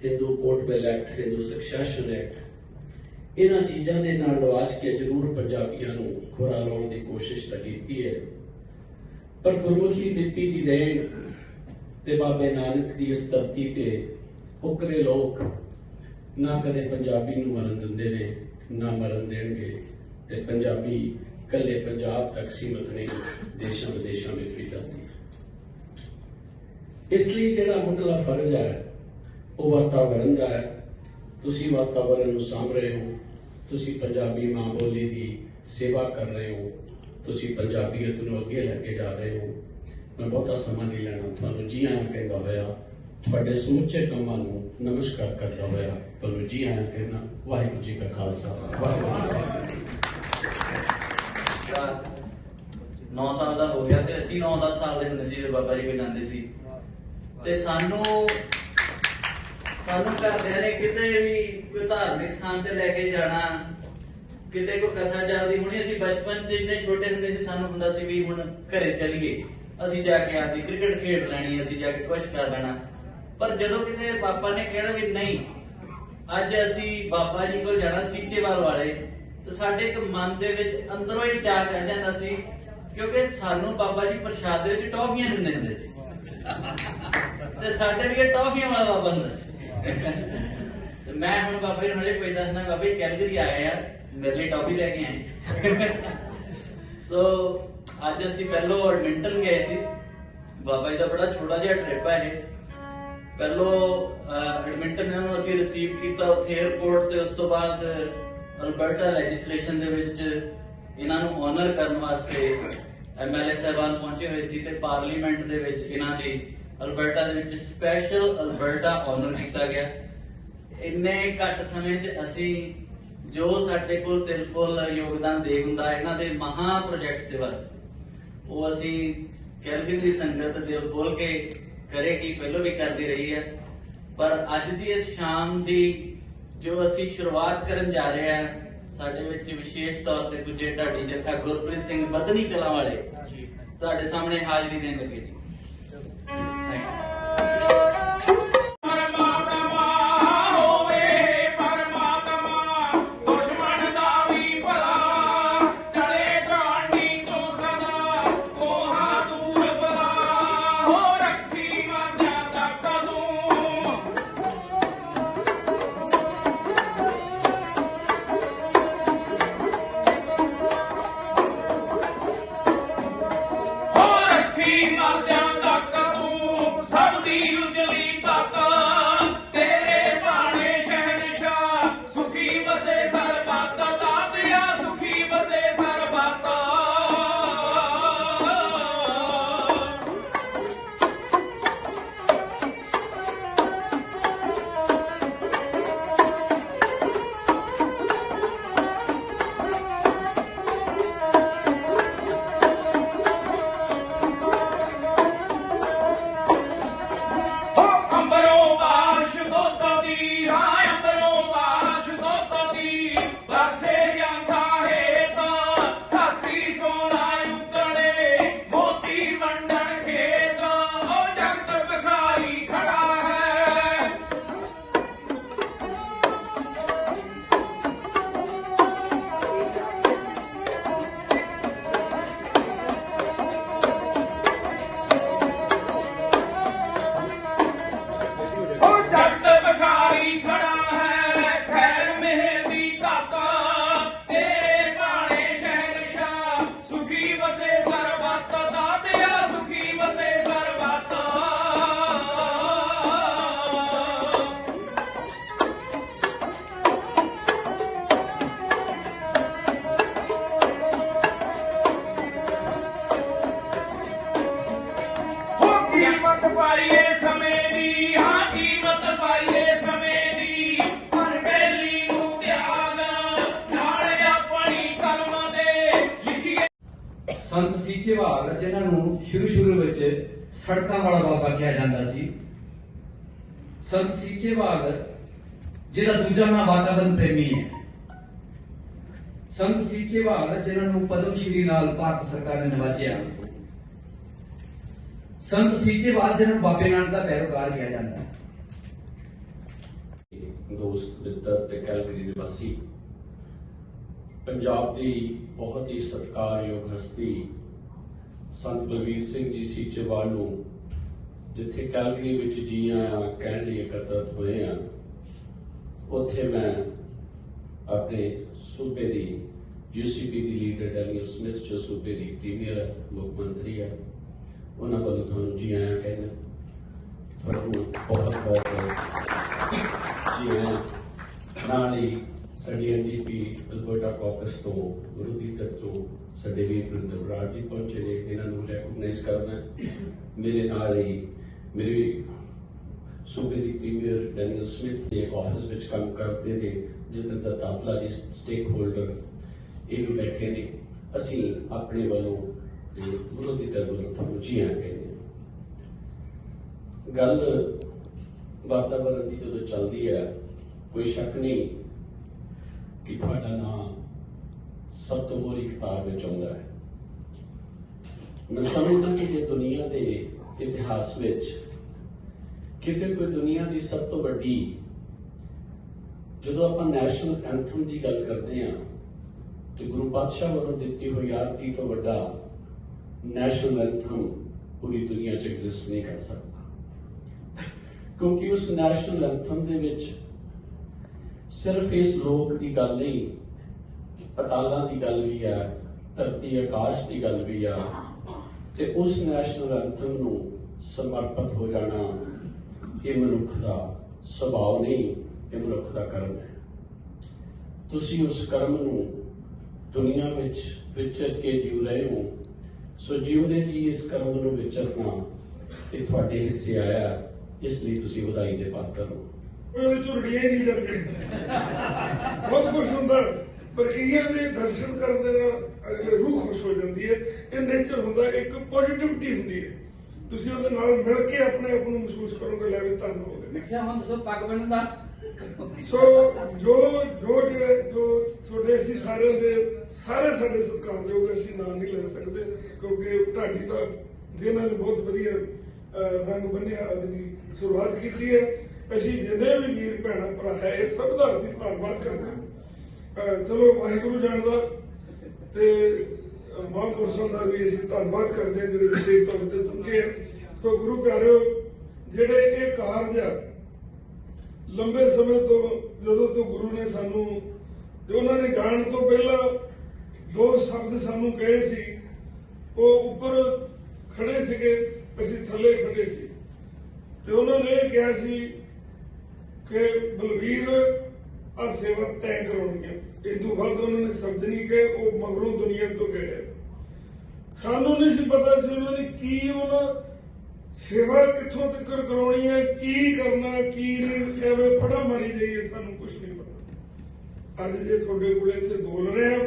Hindu court act Hindu succession act ਇਹਨਾਂ ਚੀਜ਼ਾਂ ਦੇ ਨਾਲ ਲਵਾਜ ਕੇ ਜ਼ਰੂਰ ਪੰਜਾਬੀਆਂ ਨੂੰ ਖੁਰਾ ਲਾਉਣ ਦੀ ਕੋਸ਼ਿਸ਼ ਤਾਂ ਕੀਤੀ ਹੈ। ਪਰ ਗੁਰਮੁਖੀ ਲਿਪੀ ਦੀ ਦੇਣ ਤੇ ਬਾਬੇ ਨਾਨਕ ਦੀ ਇਸ ਧਰਤੀ ਤੇ ਉਕਰੇ ਲੋਕ ਨਾ ਕਦੇ ਪੰਜਾਬੀ ਨੂੰ ਮਰਨ ਦਿੰਦੇ ਨੇ, ਨਾ ਮਰਨ ਦੇਣਗੇ ਤੇ ਪੰਜਾਬੀ ਕੱਲੇ ਪੰਜਾਬ ਤੱਕ ਸੀਮਤ ਨਹੀਂ, ਦੇਸ਼ਾਂ ਵਿਦੇਸ਼ਾਂ ਵਿੱਚ ਵੀ ਜਾਂਦੀ ਹੈ। ਇਸ ਲਈ ਜਿਹੜਾ ਮੁੱਢਲਾ ਫਰਜ਼ ਹੈ, ਉਹ ਵਾਤਾਵਰਣ ਦਾ ਤੁਸੀਂ ਵਾਤਾਵਰਣ ਨੂੰ ਸਾਂਭ ਰਹੇ ਹੋ, ਤੁਸੀਂ ਪੰਜਾਬੀ ਮਾਂ ਬੋਲੀ ਦੀ ਸੇਵਾ ਕਰ ਰਹੇ ਹੋ, ਤੁਸੀਂ ਪੰਜਾਬੀਅਤ ਨੂੰ ਅੱਗੇ ਲੈ ਕੇ ਜਾ ਰਹੇ ਹੋ। ਮੈਂ ਬਹੁਤਾ ਸਮਾਂ ਨਹੀਂ ਲੈਣਾ, ਤੁਹਾਨੂੰ ਜੀ ਆਇਆਂ ਕਹਿੰਦਾ ਹੋਇਆ, ਤੁਹਾਡੇ ਸਮੁੱਚੇ ਕੰਮਾਂ ਨੂੰ ਨਮਸਕਾਰ ਕਰਦਾ ਹੋਇਆ, ਤੁਹਾਨੂੰ ਜੀ ਆਇਆਂ ਕਹਿਣਾ ਵਾਹਿਗੁਰੂ ਜੀ ਕਾ ਖਾਲਸਾ। ਵਾਹਿਗੁਰੂ ਜੀ 9 ਸਾਲ ਦਾ ਹੋ ਗਿਆ ਤੇ ਅਸੀਂ 9-10 ਸਾਲ ਦੇ ਹੁੰਦੇ ਸੀ ਜਦੋਂ ਬਾਬਾ ਜੀ ਕੋਲ ਜਾਂਦੇ ਸੀ। ਤੇ ਸਾਨੂੰ ਸਾਨੂੰ ਘਰਦਿਆਂ ਨੇ ਕਿਤੇ ਵੀ ਕੋਈ ਧਾਰਮਿਕ ਸਥਾਨ ਤੇ ਲੈ ਕੇ ਜਾਣਾ, ਕਿਤੇ ਕੋਈ ਕਥਾ ਚੱਲਦੀ, ਹੋਣੀ ਅਸੀਂ ਬਚਪਨ 'ਚ ਇੰਨੇ ਛੋਟੇ ਹੁੰਦੇ ਸੀ, ਸਾਨੂੰ ਹੁੰਦਾ ਸੀ ਵੀ ਹੁਣ ਘਰੇ ਚੱਲੀਏ। ਅਸੀਂ ਜਾ ਕੇ ਆਦੀ ਕ੍ਰਿਕਟ ਖੇਡ ਲੈਣੀ, ਅਸੀਂ ਜਾ ਕੇ ਕੁਝ ਕਰ ਲੈਣਾ। ਪਰ ਜਦੋਂ ਕਿਤੇ ਪਾਪਾ ਨੇ ਕਹਿਣਾ ਵੀ ਨਹੀਂ, ਅੱਜ ਅਸੀਂ ਬਾਬਾ ਜੀ ਕੋਲ ਜਾਣਾ ਸੀਚੇਵਾਲ ਵਾਲੇ ਤੇ ਸਾਡੇ ਇੱਕ ਮਨ ਦੇ ਵਿੱਚ ਅੰਦਰੋਂ ਹੀ ਚਾਹ ਚੜ ਜਾਂਦਾ ਸੀ, ਕਿਉਂਕਿ ਸਾਨੂੰ ਬਾਬਾ ਜੀ ਪ੍ਰਸ਼ਾਦ ਦੇ ਵਿੱਚ ਟੌਫੀਆਂ ਦਿੰਦੇ ਹੁੰਦੇ ਸੀ। ਤੇ ਸਾਡੇ ਲਈ ਟੌਫੀਆਂ ਵਾਲਾ ਬਾਬਾ ਹੁੰਦਾ ਸੀ। ਮੈਂ ਹੁਣ ਬਾਬਾ ਜੀ ਨੂੰ ਹਲੇ ਕੋਈ ਦੱਸਣਾ ਬਾਬਾ ਜੀ ਕੈਲਗਰੀ ਆਏ ਯਾਰ ਮੇਰੇ ਲਈ ਟੌਫੀ ਲੈ ਕੇ ਆਏ। ਸੋ ਅੱਜ ਅਸੀਂ ਪਹਿਲੋਂ ਐਡਮਿੰਟਨ ਗਏ ਸੀ। ਬਾਬਾ ਜੀ ਦਾ ਬੜਾ ਛੋਟਾ ਜਿਹਾ ਟ੍ਰਿਪ ਹੈ ਇਹ। ਪਹਿਲੋਂ ਐਡਮਿੰਟਨ ਨੂੰ ਅਸੀਂ ਰਿਸੀਵ ਕੀਤਾ ਉੱਥੇ 에어ਪੋਰਟ ਤੇ, ਉਸ ਤੋਂ ਬਾਅਦ ਅਲਬਰਟਾ ਲੈਜਿਸਲੇਸ਼ਨ ਦੇ ਵਿੱਚ ਇਹਨਾਂ ਨੂੰ ਆਨਰ ਕਰਨ ਵਾਸਤੇ ਐਮਐਲਏ ਸਾਹਿਬਾਨ ਪਹੁੰਚੇ ਹੋਏ ਸੀ ਤੇ ਪਾਰਲੀਮੈਂਟ ਦੇ ਵਿੱਚ ਇਹਨਾਂ ਦੀ ਅਲਬਰਟਾ ਦੇ ਵਿੱਚ ਸਪੈਸ਼ਲ ਅਲਬਰਟਾ ਆਨਰ ਕੀਤਾ ਗਿਆ। ਇੰਨੇ ਘੱਟ ਸਮੇਂ 'ਚ ਅਸੀਂ ਜੋ ਸਾਡੇ ਕੋਲ ਦਿਲ ਯੋਗਦਾਨ ਦੇ ਹੁੰਦਾ ਇਹਨਾਂ ਦੇ ਮਹਾ ਪ੍ਰੋਜੈਕਟ ਦੇ ਵਾਸਤੇ ਉਹ ਅਸੀਂ ਕੈਲਗਰੀ ਦੀ ਸੰਗਤ ਦਿਲ ਖੋਲ ਕੇ ਕਰੇਗੀ ਪਹਿਲਾਂ ਵੀ ਕਰਦੀ ਰਹੀ ਹੈ। ਪਰ ਅੱਜ ਦੀ ਇਸ ਸ਼ਾਮ ਦੀ ਜੋ ਅਸੀਂ ਸ਼ੁਰੂਆਤ ਕਰਨ ਜਾ ਰਹੇ ਹਾਂ ਸਾਡੇ ਵਿੱਚ ਵਿਸ਼ੇਸ਼ ਤੌਰ ਤੇ ਗੁੱਜੇ ਢਾਡੀ ਜਥਾ ਗੁਰਪ੍ਰੀਤ ਸਿੰਘ ਬਦਨੀ ਕਲਾ ਵਾਲੇ ਤੁਹਾਡੇ ਸਾਹਮਣੇ ਹਾਜ਼ਰੀ ਦੇਣ ਲੱਗੇ ਜੀ। ਸੜਕਾਂ ਵਾਲਾ ਬਾਬਾ ਕਿਹਾ ਜਾਂਦਾ ਸੀ, ਸੰਤ ਸੀਚੇਵਾਲ ਜਿਹਦਾ ਦੂਜਾ ਨਾਮ ਵਾਤਾਵਰਨ ਪ੍ਰੇਮੀ ਹੈ। ਸੰਤ ਸੀਚੇਵਾਲ ਜਿਨ੍ਹਾਂ ਨੂੰ ਪਦਮ ਸ਼੍ਰੀ ਨਾਲ ਭਾਰਤ ਸਰਕਾਰ ਨੇ ਨਵਾਜਿਆ। ਸੰਤ ਸੀਚੇਵਾਲ ਜਿਹਨਾਂ ਬਾਬੇ ਨਾਨਕ ਦਾ ਪੈਰੋਕਾਰ ਕਿਹਾ ਜਾਂਦਾ ਹੈ। ਦੋਸਤ, ਮਿੱਤਰ ਤੇ ਕੈਲਗਰੀ ਨਿਵਾਸੀ, ਪੰਜਾਬ ਦੀ ਬਹੁਤ ਹੀ ਸਤਿਕਾਰਯੋਗ ਹਸਤੀ ਸੰਤ ਬਲਵੀਰ ਸਿੰਘ ਜੀ ਸੀਚੇਵਾਲ ਨੂੰ, ਜਿੱਥੇ ਕੈਲਗਰੀ ਵਿੱਚ ਜੀ ਆਇਆ, ਕਹਿਣ ਲਈ ਇਕੱਤਰ ਹੋਏ ਆ, ਉੱਥੇ ਮੈਂ ਆਪਣੇ ਸੂਬੇ ਦੀ ਯੂਸੀਪੀ ਦੀ ਲੀਡਰ ਡੈਨੀਅਲ ਸਮਿਥ, ਜੋ ਸੂਬੇ ਦੀ ਪ੍ਰੀਮੀਅਰ ਮੁੱਖ ਮੰਤਰੀ ਹੈ ਉਹਨਾਂ ਵੱਲੋਂ ਤੁਹਾਨੂੰ ਜੀ ਆਇਆ ਕਹਿੰਦਾ ਤੁਹਾਨੂੰ ਬਹੁਤ ਬਹੁਤ ਜੀ ਆਇਆਂ ਨਾਲ ਹੀ ਸਾਡੀ ਐਨਡੀਪੀ ਅਲਬਰਟਾ ਕਾਕਸ ਤੋਂ ਗੁਰਦੀਪ ਤੋਂ ਸਾਡੇ ਵੀਰ ਬ੍ਰਿੰਦਰ ਬਰਾੜ ਜੀ ਪਹੁੰਚੇ ਨੇ, ਇਹਨਾਂ ਨੂੰ ਰੈਕਗਨਾਈਜ਼ ਕਰਨਾ ਮੇਰੇ ਨਾਲ ਹੀ ਮੇਰੇ ਸੂਬੇ ਦੀ ਪ੍ਰੀਮੀਅਰ ਡੈਨੀਅਲ ਸਮਿਥ ਦੇ ਆਫਿਸ ਵਿੱਚ ਕੰਮ ਕਰਦੇ ਨੇ, ਜਤਿੰਦਰ ਤਾਪਲਾ ਜੀ ਸਟੇਕ ਹੋਲਡਰ ਇਹ ਵੀ ਬੈਠੇ ਨੇ। ਅਸੀਂ ਆਪਣੇ ਵੱਲੋਂ ਗੁਰੂ ਦੀ ਵੱਲੋਂ ਤੋਂ ਤੁਹਾਨੂੰ ਜੀ ਕਹਿੰਦੇ ਗੱਲ ਵਾਤਾਵਰਣ ਦੀ ਜਦੋਂ ਚੱਲਦੀ ਹੈ, ਕੋਈ ਸ਼ੱਕ ਨਹੀਂ ਕਿ ਤੁਹਾਡਾ ਨਾਮ ਸਭ ਤੋਂ ਮੋਰੀ ਕਿਤਾਬ ਵਿੱਚ ਆਉਂਦਾ ਹੈ। ਮੈਂ ਸਮਝਦਾ ਕਿ ਜੇ ਦੁਨੀਆ ਦੇ ਇਤਿਹਾਸ ਵਿੱਚ ਕਿਤੇ ਕੋਈ ਦੁਨੀਆ ਦੀ ਸਭ ਤੋਂ ਵੱਡੀ, ਜਦੋਂ ਆਪਾਂ ਨੈਸ਼ਨਲ ਐਂਥਮ ਦੀ ਗੱਲ ਕਰਦੇ ਹਾਂ, ਤੇ ਗੁਰੂ ਪਾਤਸ਼ਾਹ ਵੱਲੋਂ ਦਿੱਤੀ ਹੋਈ ਆਰਤੀ ਤੋਂ ਵੱਡਾ ਨੈਸ਼ਨਲ ਐਂਥਮ ਪੂਰੀ ਦੁਨੀਆ 'ਚ ਐਗਜ਼ਿਸਟ ਨਹੀਂ ਕਰ ਸਕਦਾ। ਕਿਉਂਕਿ ਉਸ ਨੈਸ਼ਨਲ ਐਂਥਮ ਦੇ ਵਿੱਚ ਸਿਰਫ ਇਸ ਲੋਕ ਦੀ ਗੱਲ ਨਹੀਂ ਪਤਾਲਾਂ ਦੀ ਗੱਲ ਵੀ ਆ, ਧਰਤੀ ਆਕਾਸ਼ ਦੀ ਗੱਲ ਵੀ ਆ, ਤੇ ਉਸ ਨੈਸ਼ਨਲ ਐਂਥਮ ਨੂੰ ਸਮਰਪਿਤ ਹੋ ਜਾਣਾ ਇਹ ਮਨੁੱਖ ਦਾ ਸੁਭਾਅ ਨਹੀਂ, ਇਹ ਮਨੁੱਖ ਦਾ ਕਰਮ ਹੈ। ਤੁਸੀਂ ਉਸ ਕਰਮ ਨੂੰ ਦੁਨੀਆ ਵਿੱਚ ਵਿਚਰ ਕੇ ਜਿਉ ਰਹੇ ਹੋ, ਸੋ ਜਿਉਂਦੇ ਜੀ ਇਸ ਕਰਮ ਨੂੰ ਵਿਚਰਨਾ ਇਹ ਤੁਹਾਡੇ ਹਿੱਸੇ ਆਇਆ, ਇਸ ਲਈ ਤੁਸੀਂ ਵਧਾਈ ਦੇ ਪਾਤਰ ਹੋ। ਉਹਦੇ ਝੁਰੜੀਆਂ ਹੀ ਨਹੀਂ ਜਾਂਦੇ ਬਹੁਤ ਕੁਝ ਹੁੰਦਾ। ਪਰ ਕਈਆਂ ਦੇ ਦਰਸ਼ਨ ਕਰਨ ਦੇ ਨਾਲ ਰੂਹ ਖੁਸ਼ ਹੋ ਜਾਂਦੀ ਹੈ। ਇਹ ਨੇਚਰ ਹੁੰਦਾ ਇੱਕ ਪੋਜ਼ਿਟਿਵਿਟੀ ਹੁੰਦੀ ਹੈ। ਤੁਸੀਂ ਉਹਦੇ ਨਾਲ ਮਿਲ ਕੇ ਆਪਣੇ ਆਪ ਨੂੰ ਮਹਿਸੂਸ ਕਰੋਗੇ ਲੈ ਵੀ ਧੰਨ ਹੋ ਗਏ। ਮਿੱਠਿਆ ਹੁਣ ਦੱਸੋ ਪੱਗ ਬੰਨਣ ਦਾ। ਸੋ ਜੋ ਜੋ ਜੋ- ਤੁਹਾਡੇ ਅਸੀਂ ਸਾਰਿਆਂ ਦੇ ਸਾਰੇ ਸਾਡੇ ਸਤਿਕਾਰਯੋਗ ਅਸੀਂ ਨਾਂ ਨਹੀਂ ਲੈ ਸਕਦੇ ਕਿਉਂਕਿ ਢਾਡੀ ਸਾਹਿਬ ਜਿਨ੍ਹਾਂ ਨੇ ਬਹੁਤ ਵਧੀਆ ਰੰਗ ਬੰਨਿਆ ਦੀ ਸ਼ੁਰੂਆਤ ਕੀਤੀ ਹੈ। ਅਸੀਂ ਜਿੰਨੇ ਵੀ ਵੀਰ ਭੈਣ ਭਰਾ ਹੈ, ਇਹ ਸਭ ਦਾ ਅਸੀਂ ਧੰਨਵਾਦ ਕਰਦੇ ਹਾਂ। ਚਲੋ, ਵਾਹਿਗੁਰੂ ਜਾਣਦਾ ਤੇ ਮਹਾਂਪੁਰਸ਼ਾਂ ਦਾ ਵੀ ਅਸੀਂ ਧੰਨਵਾਦ ਕਰਦੇ ਹਾਂ, ਜਿਹੜੇ ਵਿਸ਼ੇਸ਼ ਤੌਰ ਤੇ ਪਹੁੰਚੇ ਸੋ ਗੁਰੂ ਪਿਆਰਿਓ, ਜਿਹੜੇ ਇਹ ਕਾਰਜ ਆ, ਲੰਬੇ ਸਮੇਂ ਤੋਂ ਜਦੋਂ ਤੋਂ ਗੁਰੂ ਨੇ ਸਾਨੂੰ, ਤੇ ਉਹਨਾਂ ਨੇ ਗਾਣ ਤੋਂ ਪਹਿਲਾਂ ਦੋ ਸ਼ਬਦ ਸਾਨੂੰ ਕਹੇ ਸੀ, ਉਹ ਉੱਪਰ ਖੜੇ ਸੀਗੇ, ਅਸੀਂ ਥੱਲੇ ਖੜੇ ਸੀ। ਤੇ ਉਹਨਾਂ ਨੇ ਇਹ ਕਿਹਾ ਸੀ ਕਿ ਬਲਵੀਰ ਆ ਸੇਵਾ ਤੈਅ ਕਰਾਉਣੀ ਹੈ ਇਹ ਤੋਂ ਬਾਅਦ ਉਹਨਾਂ ਨੇ ਸ਼ਬਦ ਨਹੀਂ ਕਹੇ ਉਹ ਮਗਰੋਂ ਦੁਨੀਆ ਤੋਂ ਕਹੇ ਸਾਨੂੰ ਨਹੀਂ ਸੀ ਪਤਾ ਸੀ ਉਹਨਾਂ ਨੇ ਕੀ ਉਹਨਾਂ ਸੇਵਾ ਕਿੱਥੋਂ ਤੱਕ ਕਰਾਉਣੀ ਹੈ, ਕੀ ਕਰਨਾ, ਕੀ ਨਹੀਂ, ਐਵੇਂ ਫੜਾ ਮਾਰੀ ਜਾਈਏ, ਸਾਨੂੰ ਕੁਝ ਨਹੀਂ ਪਤਾ। ਅੱਜ ਜੇ ਤੁਹਾਡੇ ਕੋਲ ਇੱਥੇ ਬੋਲ ਰਹੇ ਆ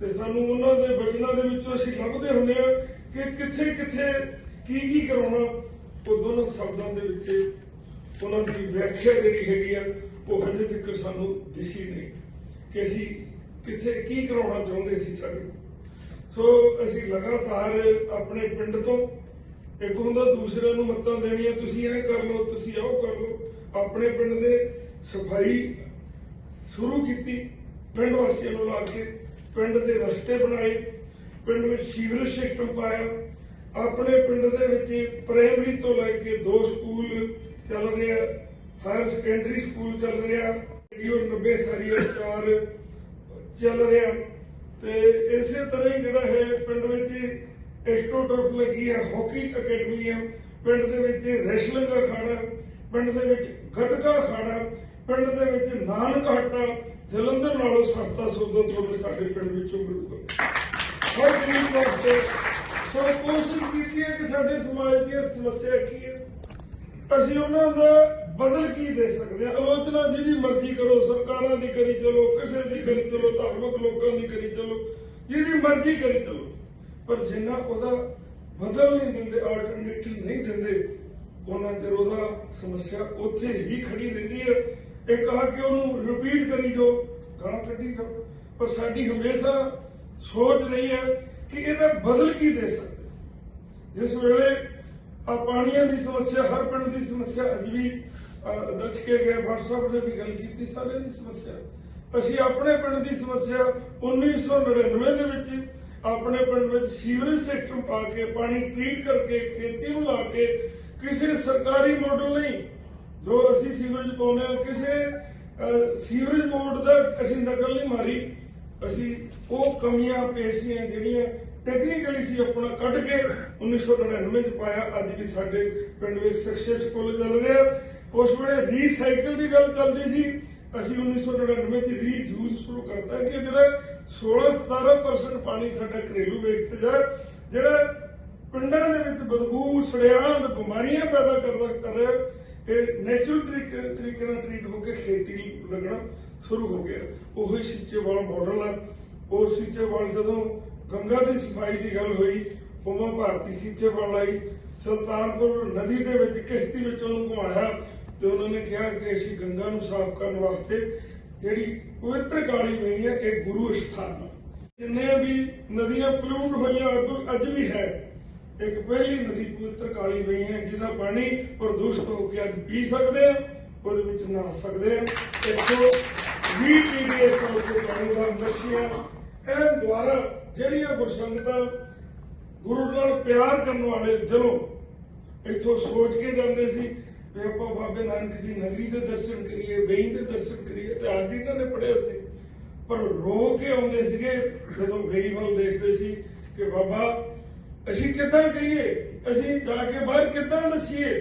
ਤੇ ਸਾਨੂੰ ਉਹਨਾਂ ਦੇ ਵਚਨਾਂ ਦੇ ਵਿੱਚੋਂ ਅਸੀਂ ਲੱਭਦੇ ਹੁੰਦੇ ਆ ਕਿ ਕਿੱਥੇ ਕਿੱਥੇ ਕੀ ਕੀ ਕਰਾਉਣਾ, ਉਹ ਦੋਨੋਂ ਸ਼ਬਦਾਂ ਦੇ ਵਿੱਚ ਉਹਨਾਂ ਦੀ ਵਿਆਖਿਆ ਜਿਹੜੀ ਹੈਗੀ ਆ, ਉਹ ਹਜੇ ਤੱਕ ਸਾਨੂੰ ਦਿਸੀ ਨਹੀਂ ਕਿ ਅਸੀਂ ਕਿੱਥੇ ਕੀ ਕਰਾਉਣਾ ਚਾਹੁੰਦੇ ਸੀ ਸਾਡੇ। ਸੋ ਅਸੀਂ ਲਗਾਤਾਰ ਆਪਣੇ ਪਿੰਡ ਤੋਂ ਇੱਕ ਹੁੰਦਾ ਦੂਸਰਿਆਂ ਨੂੰ ਮੱਤਾਂ ਦੇਣੀਆਂ, ਤੁਸੀਂ ਇਹ ਕਰ ਲਓ, ਤੁਸੀਂ ਉਹ ਕਰ ਲਓ। ਆਪਣੇ ਪਿੰਡ ਦੇ ਸਫ਼ਾਈ ਸ਼ੁਰੂ ਕੀਤੀ, ਪਿੰਡ ਵਾਸੀਆਂ ਨੂੰ ਲਾ ਕੇ, ਪਿੰਡ ਦੇ ਰਸਤੇ ਬਣਾਏ, ਪਿੰਡ ਵਿੱਚ ਸੀਵਰੇਜ ਸਿਸਟਮ ਪਾਇਆ। ਆਪਣੇ ਪਿੰਡ ਦੇ ਵਿੱਚ ਪ੍ਰਾਇਮਰੀ ਤੋਂ ਲੈ ਕੇ ਦੋ ਸਕੂਲ ਚੱਲ ਰਿਹਾ ਹਾਇਰ ਸੈਕੰਡਰੀ ਸਕੂਲ ਚੱਲ ਰਿਹਾ ਰੇਡੀਓ 90 ਸਾਰੀ ਚਾਰ ਚੱਲ ਰਿਹਾ ਤੇ ਇਸੇ ਤਰ੍ਹਾਂ ਹੀ ਜਿਹੜਾ ਹੈ, ਪਿੰਡ ਵਿੱਚ ਐਸਟ੍ਰੋਟਰਫ ਲੱਗੀ ਹੈ ਹਾਕੀ ਅਕੈਡਮੀ ਹੈ। ਪਿੰਡ ਦੇ ਵਿੱਚ ਰੈਸਲਿੰਗ ਅਖਾੜਾ ਪਿੰਡ ਦੇ ਵਿੱਚ ਗੱਤਕਾ ਅਖਾੜਾ ਪਿੰਡ ਦੇ ਵਿੱਚ ਨਾਨਕ ਹਟਾ ਜਲੰਧਰ ਨਾਲੋਂ ਸਸਤਾ ਸੌਦਾ ਤੁਹਾਨੂੰ ਸਾਡੇ ਪਿੰਡ ਵਿੱਚੋਂ ਮਿਲੂਗਾ। ਹਰ ਗਰੀਬ ਵਾਸਤੇ। ਸੋ ਕੋਸ਼ਿਸ਼ ਕੀਤੀ ਹੈ ਕਿ ਸਾਡੇ ਸਮਾਜ ਦੀ ਸਮੱਸਿਆ ਕੀ ਹੈ? ਅਸੀਂ ਉਹਨਾਂ ਦਾ ਬਦਲ ਕੀ ਦੇ ਸਕਦੇ ਹਾਂ? ਆਲੋਚਨਾ ਜਿਹਦੀ ਮਰਜ਼ੀ ਕਰੋ, ਸਰਕਾਰਾਂ ਦੀ ਕਰੀ ਚਲੋ, ਕਿਸੇ ਦੀ ਕਰੀ ਚਲੋ, ਧਾਰਮਿਕ ਲੋਕਾਂ ਦੀ ਕਰੀ ਚਲੋ, ਜਿਹਦੀ ਮਰਜ਼ੀ ਕਰੀ ਚਲੋ। ਪਰ ਜਿੰਨਾ ਉਹਦਾ ਬਦਲ ਨਹੀਂ ਦਿੰਦੇ ਆਲਟਰਨੇਟਿਵ ਨਹੀਂ ਦਿੰਦੇ, ਉਹਨਾਂ ਚਿਰ ਉਹਦਾ ਸਮੱਸਿਆ ਉੱਥੇ ਹੀ ਖੜੀ ਰਹਿੰਦੀ ਹੈ। ਇਹ ਕਹਾ ਕਿ ਉਹਨੂੰ ਰਿਪੀਟ ਕਰੀ ਜੋ ਗਾਣਾ ਕੱਢੀ ਜਾਓ। ਪਰ ਸਾਡੀ ਹਮੇਸ਼ਾ ਸੋਚ ਰਹੀ ਹੈ ਕਿ ਇਹਦਾ ਬਦਲ ਕੀ ਦੇ ਸਕਦੇ ਜਿਸ ਵੇਲੇ ਆ ਪਾਣੀਆਂ ਦੀ ਸਮੱਸਿਆ, ਹਰ ਪਿੰਡ ਦੀ ਸਮੱਸਿਆ, ਅੱਜ ਵੀ ਦੱਸ ਕੇ ਗਏ WhatsApp ਤੇ ਵੀ ਗੱਲ ਕੀਤੀ, ਸਾਰਿਆਂ ਦੀ ਸਮੱਸਿਆ। ਅਸੀਂ ਆਪਣੇ ਪਿੰਡ ਦੀ ਸਮੱਸਿਆ 1999 ਦੇ ਵਿੱਚ ਆਪਣੇ ਪਿੰਡ ਵਿੱਚ ਸੀਵਰੇਜ ਸਿਸਟਮ ਪਾ ਕੇ, ਪਾਣੀ ਟ੍ਰੀਟ ਕਰਕੇ, ਖੇਤੀ ਨੂੰ ਲਾ ਕੇ, ਕਿਸੇ ਸਰਕਾਰੀ ਮੋਡਲ ਨਹੀਂ, ਜੋ ਅਸੀਂ ਸੀਵਰੇਜ ਪਾਉਂਦੇ ਹਾਂ, ਕਿਸੇ ਸੀਵਰੇਜ ਬੋਰਡ ਦਾ ਅਸੀਂ ਨਕਲ ਨਹੀਂ ਮਾਰੀ। ਅਸੀਂ ਉਹ ਕਮੀਆਂ, ਪੇਸ਼ੀਆਂ ਜਿਹੜੀਆਂ ਟੈਕਨੀਕਲੀ ਸੀ ਆਪਣਾ ਕੱਢ ਕੇ 1999 ਚ ਪਾਇਆ। ਅੱਜ ਵੀ ਸਾਡੇ ਪਿੰਡ ਵਿੱਚ ਸਕਸੈਸਫੁਲ ਚੱਲ ਰਿਹਾ ਉਸ ਵੇਲੇ ਰੀਸਾਈਕਲ ਦੀ ਗੱਲ ਚੱਲਦੀ ਸੀ। ਅਸੀਂ 1999 ਚ ਰੀਯੂਜ਼ ਸ਼ੁਰੂ ਕਰਤਾ ਕਿ ਜਿਹੜਾ 16-17% ਪਾਣੀ ਸਾਡਾ ਘਰੇਲੂ ਵੇਸਟੇਜ ਹੈ, ਜਿਹੜਾ ਪਿੰਡਾਂ ਦੇ ਵਿੱਚ ਬਦਬੂ ਸੜਿਆਂਦ ਬਿਮਾਰੀਆਂ ਪੈਦਾ ਕਰਦਾ ਕਰ ਰਿਹਾ ਇਹ ਨੈਚੁਰਲ ਤਰੀਕੇ ਨਾਲ ਟ੍ਰੀਟ ਹੋ ਕੇ ਖੇਤੀ ਲੱਗਣਾ ਸ਼ੁਰੂ ਹੋ ਗਿਆ। ਉਹੀ ਸਿੱਚੇਵਾਲ ਮਾਡਲ ਆ। ਉਹ ਸਿੱਚੇਵਾਲ ਜਦੋਂ ਗੰਗਾ ਦੀ ਸਫ਼ਾਈ ਦੀ ਗੱਲ ਹੋਈ ਉਮਾ ਭਾਰਤੀ ਸਿੱਚੇਵਾਲ ਆਈ ਸੁਲਤਾਨਪੁਰ ਨਦੀ ਦੇ ਵਿੱਚ ਕਿਸ਼ਤੀ ਵਿੱਚ ਉਹਨੂੰ ਘੁਮਾਇਆ ਤੇ ਉਹਨਾਂ ਨੇ ਕਿਹਾ ਕਿ ਅਸੀਂ ਗੰਗਾ ਨੂੰ ਸਾਫ਼ ਕਰਨ ਵਾਸਤੇ ਜਿਹੜੀ ਪਵਿੱਤਰ ਕਾਲੀ ਪਈ ਹੈ ਇਹ ਗੁਰੂ ਸਥਾਨ ਜਿੰਨੇ ਵੀ ਨਦੀਆਂ ਪਲੂਟ ਹੋਈਆਂ, ਅੱਜ- ਵੀ ਹੈ। ਇੱਕ ਪਹਿਲੀ ਨਦੀ ਪਵਿੱਤਰ ਕਾਲੀ ਪਈ ਹੈ, ਜਿਹਦਾ ਪਾਣੀ ਪ੍ਰਦੂਸ਼ਿਤ ਹੋ ਕੇ ਅੱਜ ਪੀ ਸਕਦੇ ਆ ਉਹਦੇ ਵਿੱਚ ਨਹਾ ਸਕਦੇ ਆ 120 ਟੀਡੀਐਸ ਉੱਤੇ ਪਾਣੀ ਦਾ ਨਸ਼ੀਆਂ ਇਹ ਦੁਆਰਾ ਜਿਹੜੀਆਂ ਗੁਰਸੰਗਤਾਂ ਗੁਰੂ ਨਾਲ ਪਿਆਰ ਕਰਨ ਵਾਲੇ ਦਿਲੋਂ ਇੱਥੋਂ ਸੋਚ ਕੇ ਜਾਂਦੇ ਸੀ ਵੀ ਆਪਾਂ ਬਾਬੇ ਨਾਨਕ ਦੀ ਨਗਰੀ ਦੇ ਦਰਸ਼ਨ ਕਰੀਏ, ਵੇਈ ਦੇ ਦਰਸ਼ਨ ਕਰੀਏ ਤੇ ਅੱਜ ਇਹਨਾਂ ਨੇ ਪੜਿਆ ਸੀ। ਪਰ ਰੋ ਕੇ ਆਉਂਦੇ ਸੀਗੇ, ਜਦੋਂ ਵੇਈ ਵੱਲ ਦੇਖਦੇ ਸੀ ਕਿ ਬਾਬਾ, ਅਸੀਂ ਕਿੱਦਾਂ ਕਹੀਏ? ਅਸੀਂ ਜਾ ਕੇ ਬਾਹਰ ਕਿੱਦਾਂ ਦੱਸੀਏ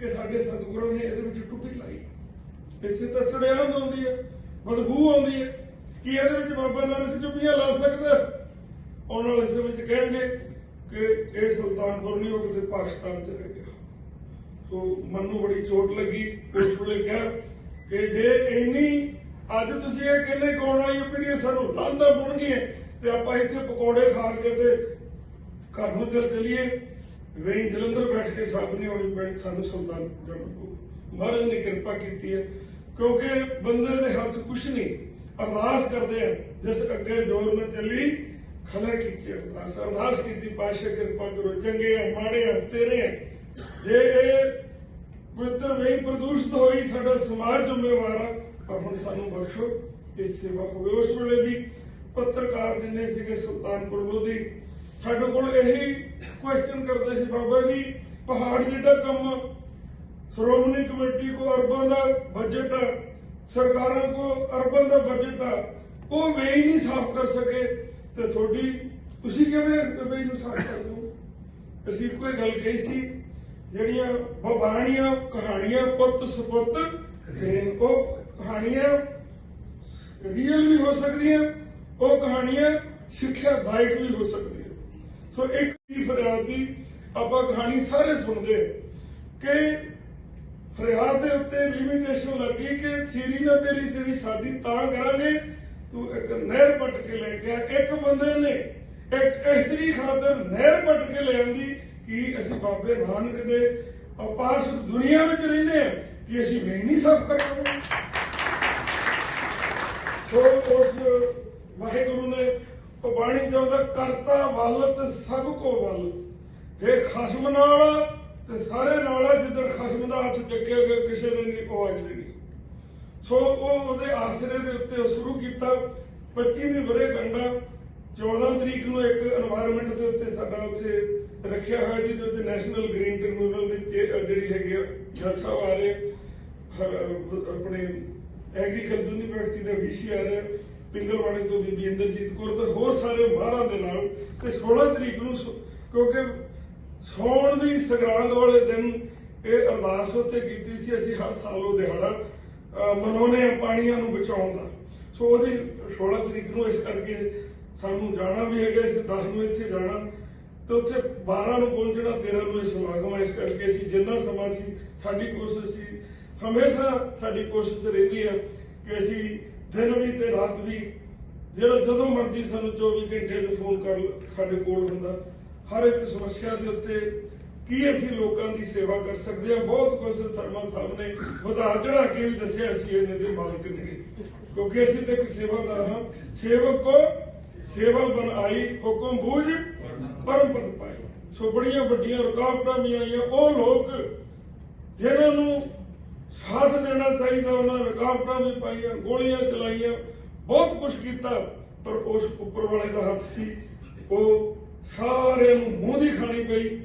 ਕਿ ਸਾਡੇ ਸਤਿਗੁਰੂ ਨੇ ਇਹਦੇ ਵਿੱਚ ਟੁੱਟੀ ਲਾਈ। ਇੱਥੇ ਤਾਂ ਸੜਿਆਂਦ ਆਉਂਦੀ ਹੈ, ਬਦਬੂ ਆਉਂਦੀ ਹੈ। ਕਿ ਇਹਦੇ ਵਿੱਚ ਬਾਬਾ ਨਾਨਕ ਚੁੱਪੀਆਂ ਲਾ ਸਕਦਾ? ਆਉਣ ਵਾਲੇ ਵਿੱਚ ਕਹਿਣਗੇ ਕਿ ਇਹ ਸੁਲਤਾਨਪੁਰ ਨਹੀਂ, ਉਹ ਕਿਤੇ ਪਾਕਿਸਤਾਨ ਚਲੇ ਗਿਆ। ਸੋ ਮਨ ਬੜੀ ਚੋਟ ਲੱਗੀ ਉਸ ਵੇਲੇ ਕਿਹਾ ਕਿ ਜੇ ਇੰਨੀ ਅੱਜ ਤੁਸੀਂ ਇਹ ਕਹਿੰਦੇ ਕਿ ਆਉਣ ਵਾਲੀ ਸਾਨੂੰ ਲਾਂਦਾ ਬੁਣਗੀਆਂ ਤੇ ਆਪਾਂ ਇੱਥੇ ਪਕੌੜੇ ਖਾ ਕੇ ਤੇ ਘਰ ਨੂੰ ਚੱਲ ਚਲੀਏ। ਵੇਈ ਜਲੰਧਰ ਬੈਠ ਕੇ ਸਾਥ ਨਹੀਂ ਹੋਣੀ ਪੈਣੀ ਸਾਨੂੰ ਸੁਲਤਾਨ ਮਹਾਰਾਜ ਨੇ ਕਿਰਪਾ ਕੀਤੀ ਹੈ, ਕਿਉਂਕਿ ਬੰਦੇ ਦੇ ਹੱਥ ਕੁਛ ਨਹੀਂ, ਅਰਦਾਸ ਕਰਦੇ ਆ, ਜਿਸ ਅੱਗੇ ਜੋਰ ਨਾ ਚੱਲੀ ਖਲਾ ਕੀਤੀ ਅਰਦਾਸ ਅਰਦਾਸ ਕੀਤੀ ਪਾਸ਼ਾ ਕਿਰਪਾ ਕਰੋ, ਚੰਗੇ ਆ, ਮਾੜੇ ਆ, ਤੇਰੇ ਆ। ਜੇ ਇਹ ਪਵਿੱਤਰ ਵੇਈ ਪ੍ਰਦੂਸ਼ਿਤ ਹੋਈ, ਸਾਡਾ ਸਮਾਜ ਜ਼ਿੰਮੇਵਾਰ ਆ। ਪਰ ਹੁਣ ਸਾਨੂੰ ਬਖਸ਼ੋ, ਇਹ ਸੇਵਾ ਹੋਵੇ। ਉਸ ਵੇਲੇ ਵੀ ਪੱਤਰਕਾਰ ਜਿੰਨੇ ਸੀਗੇ ਸੁਲਤਾਨਪੁਰ ਲੋਧੀ, ਸਾਡੇ ਕੋਲ ਇਹੀ ਕੁਐਸਚਨ ਕਰਦੇ ਸੀ, ਬਾਬਾ ਜੀ, ਪਹਾੜ ਜਿਹੜਾ ਕੰਮ ਸ਼੍ਰੋਮਣੀ ਕਮੇਟੀ ਕੋ ਅਰਬਾਂ ਦਾ ਬਜਟ ਆ, ਸਰਕਾਰਾਂ ਕੋ ਅਰਬਾਂ ਦਾ ਬਜਟ ਆ, ਉਹ ਵੇਈ ਨਹੀਂ ਸਾਫ਼ ਕਰ ਸਕੇ। ਤੇ ਤੁਹਾਡੀ, ਤੁਸੀਂ ਕਿਵੇਂ ਵੇਈ ਨੂੰ ਸਾਫ਼ ਕਰ ਦੋ ਅਸੀਂ ਕੋਈ ਗੱਲ ਕਹੀ ਸੀ, ਜਿਹੜੀਆਂ ਬਬਾਣੀਆਂ ਕਹਾਣੀਆਂ, ਪੁੱਤ, ਸੁਪੁੱਤ ਉਹ ਕਹਾਣੀਆਂ ਰੀਅਲ ਵੀ ਹੋ ਸਕਦੀਆਂ, ਉਹ ਕਹਾਣੀਆਂ ਸਿੱਖਿਆਦਾਇਕ ਵੀ ਹੋ ਸਕਦੀਆਂ। ਸੋ ਇੱਕ ਹੀ ਫਰਿਆਦ ਦੀ ਆਪਾਂ ਕਹਾਣੀ ਸਾਰੇ ਸੁਣਦੇ ਕਿ ਫਰਿਆਦ ਦੇ ਉੱਤੇ ਲਿਮਿਟੇਸ਼ਨ ਲੱਗੀ ਕਿ ਥੀਰੀ ਨਾ ਤੇਰੀ ਤੇਰੀ ਸ਼ਾਦੀ ਤਾਂ ਕਰਾਂਗੇ ਤੂੰ ਇੱਕ ਨਹਿਰ ਪੱਟ ਕੇ ਲੈ ਕੇ ਆ, ਇੱਕ ਬੰਦੇ ਨੇ ਇੱਕ ਇਸਤਰੀ ਖਾਤਰ ਨਹਿਰ ਪੱਟ ਕੇ ਲੈ ਆਂਦੀ ਕਿ ਅਸੀਂ ਬਾਬੇ ਨਾਨਕ ਦੇ ਅਪਾਸ ਦੁਨੀਆ ਵਿੱਚ ਰਹਿੰਦੇ ਆ ਕਿ ਅਸੀਂ ਵੇਖ ਨਹੀਂ ਸਭ ਕਰਾਂਗੇ। ਸੋ ਉਸ ਵਾਹਿਗੁਰੂ ਨੇ ਉਹ ਬਾਣੀ ਚਾਹੁੰਦਾ ਕਰਤਾ ਵੱਲ ਤੇ ਸਭ ਕੋ ਵੱਲ। ਜੇ ਖਸਮ ਨਾਲ ਤੇ ਸਾਰੇ ਨਾਲ ਆ, ਜਿੱਦਣ ਖਸਮ ਦਾ ਹੱਥ ਚੱਕਿਆ ਗਿਆ ਕਿਸੇ ਨੇ ਨਹੀਂ ਆਵਾਜ਼ ਸੋ ਉਹ ਉਹਦੇ ਆਸਰੇ ਦੇ ਉੱਤੇ ਸ਼ੁਰੂ ਕੀਤਾ। 25ਵੀਂ ਬਰੇ ਗੰਡਾ 14 ਤਰੀਕ ਨੂੰ ਇੱਕ এনवायरमेंट ਦੇ ਉੱਤੇ ਸਾਡਾ ਉੱਥੇ ਰੱਖਿਆ ਹੋਇਆ ਜਿਹਦੇ ਨੈਸ਼ਨਲ ਗ੍ਰੀਨ ਟ੍ਰਿਬਿਊਨਲ ਦੀ ਜਿਹੜੀ ਹੈਗੀ ਆ ਜੱਜ ਸਾਹਿਬ ਆ ਰਹੇ ਆਪਣੇ ਐਗਰੀਕਲਚਰ ਯੂਨੀਵਰਸਿਟੀ ਦੇ ਵੀਸੀ ਆ ਰਹੇ ਪਿੰਗਲਵਾੜੇ ਤੋਂ ਬੀਬੀ ਇੰਦਰਜੀਤ ਕੌਰ ਤੇ ਹੋਰ ਸਾਰੇ ਮਹਾਰਾਂ ਦੇ ਨਾਲ। ਤੇ 16 ਤਰੀਕ ਨੂੰ ਕਿਉਂਕਿ ਸੌਣ ਦੀ ਸੰਗਰਾਂਦ ਵਾਲੇ ਦਿਨ ਇਹ ਅਰਦਾਸ ਉੱਤੇ ਕੀਤੀ ਸੀ। ਅਸੀਂ ਹਰ ਸਾਲ ਉਹ ਦਿਹਾੜਾ ਅਹ, ਪਾਣੀਆਂ ਨੂੰ ਬਚਾਉਣ ਦਾ। ਸੋ ਉਹਦੀ 16 ਤਰੀਕ ਨੂੰ ਇਸ ਕਰਕੇ ਸਾਨੂੰ ਜਾਣਾ ਵੀ ਹੈਗਾ ਅਸੀਂ 10 ਨੂੰ ਇੱਥੇ ਜਾਣਾ। ਤੇ ਉੱਥੇ 12 ਨੂੰ ਪਹੁੰਚਣਾ 13 ਨੂੰ ਇਹ ਸਮਾਗਮ ਹੈ ਇਸ ਕਰਕੇ ਅਸੀਂ ਜਿੰਨਾ ਸਮਾਂ ਸੀ ਸਾਡੀ ਕੋਸ਼ਿਸ਼ ਸੀ ਹਮੇਸ਼ਾ ਸਾਡੀ ਕੋਸ਼ਿਸ਼ ਰਹਿੰਦੀ ਹੈ ਕਿ ਅਸੀਂ ਦਿਨ ਵੀ ਤੇ ਰਾਤ ਵੀ ਜਿਹੜਾ ਜਦੋਂ ਮਰਜ਼ੀ ਸਾਨੂੰ 24 ਘੰਟੇ 'ਚ ਫੋਨ ਕਰ ਸਾਡੇ ਕੋਲ ਹੁੰਦਾ। ਹਰ ਇੱਕ ਸਮੱਸਿਆ ਦੇ ਉੱਤੇ ਕੀ ਅਸੀਂ ਲੋਕਾਂ ਦੀ ਸੇਵਾ ਕਰ ਸਕਦੇ ਹਾਂ? ਬਹੁਤ ਕੁਝ ਸਰਮਾ ਸਾਹਿਬ ਨੇ ਵਧਾ ਚੜਾ ਕੇ ਵੀ ਦੱਸਿਆ ਸੀ ਇਹਨੇ ਦੇ ਮਾਲਕ ਨੇ। ਕਿਉਂਕਿ ਅਸੀਂ ਤੇ ਇੱਕ ਸੇਵਾਦਾਰ ਹਾਂ। ਸੇਵਕ ਕੋ ਸੇਵਾ ਬਨ ਹੁਕਮ ਬੂਝ, ਪਰਮ ਪਦ ਪਾਈ ਸੋ ਬੜੀਆਂ ਵੱਡੀਆਂ ਰੁਕਾਵਟਾਂ ਵੀ ਆਈਆਂ। ਉਹ ਲੋਕ ਜਿਨ੍ਹਾਂ ਨੂੰ ਸਾਥ ਦੇਣਾ ਚਾਹੀਦਾ, ਉਹਨਾਂ ਰੁਕਾਵਟਾਂ ਵੀ ਪਾਈਆਂ, ਗੋਲੀਆਂ ਚਲਾਈਆਂ, ਬਹੁਤ ਕੁਝ ਕੀਤਾ, ਪਰ ਉਸ ਉੱਪਰ ਵਾਲੇ ਦਾ ਹੱਥ ਸੀ। ਉਹ ਸਾਰਿਆਂ ਨੂੰ ਮੂੰਹ ਦੀ ਖਾਣੀ ਪਈ।